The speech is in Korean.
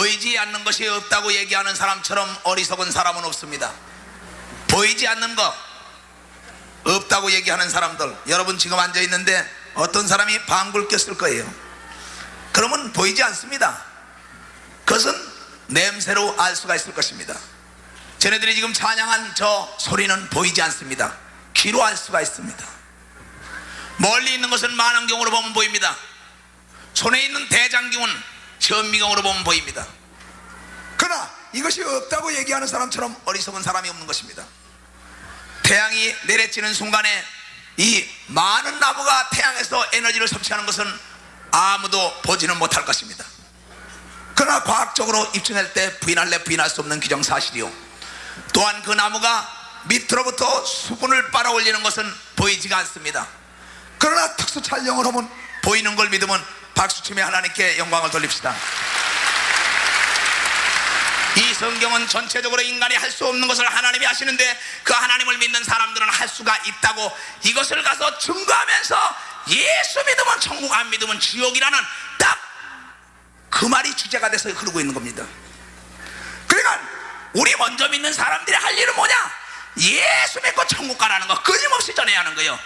보이지 않는 것이 없다고 얘기하는 사람처럼 어리석은 사람은 없습니다. 보이지 않는 것 없다고 얘기하는 사람들 여러분 지금 앉아 있는데 어떤 사람이 방귀를 꼈을 거예요. 그러면 보이지 않습니다. 그것은 냄새로 알 수가 있을 것입니다. 쟤네들이 지금 찬양한 저 소리는 보이지 않습니다. 귀로 알 수가 있습니다. 멀리 있는 것은 만원경으로 보면 보입니다. 손에 있는 대장경은 현미경으로 보면 보입니다. 그러나 이것이 없다고 얘기하는 사람처럼 어리석은 사람이 없는 것입니다. 태양이 내려지는 순간에 이 많은 나무가 태양에서 에너지를 섭취하는 것은 아무도 보지는 못할 것입니다. 그러나 과학적으로 입증할 때 부인할래 부인할 수 없는 기정사실이요. 또한 그 나무가 밑으로부터 수분을 빨아올리는 것은 보이지가 않습니다. 그러나 특수 촬영을 하면 보이는 걸 믿으면 박수치며 하나님께 영광을 돌립시다. 이 성경은 전체적으로 인간이 할 수 없는 것을 하나님이 하시는데 그 하나님을 믿는 사람들은 할 수가 있다고 이것을 가서 증거하면서 예수 믿으면 천국 안 믿으면 지옥이라는 딱 그 말이 주제가 돼서 흐르고 있는 겁니다. 그러니까 우리 먼저 믿는 사람들이 할 일은 뭐냐? 예수 믿고 천국 가라는 거 끊임없이 전해야 하는 거예요.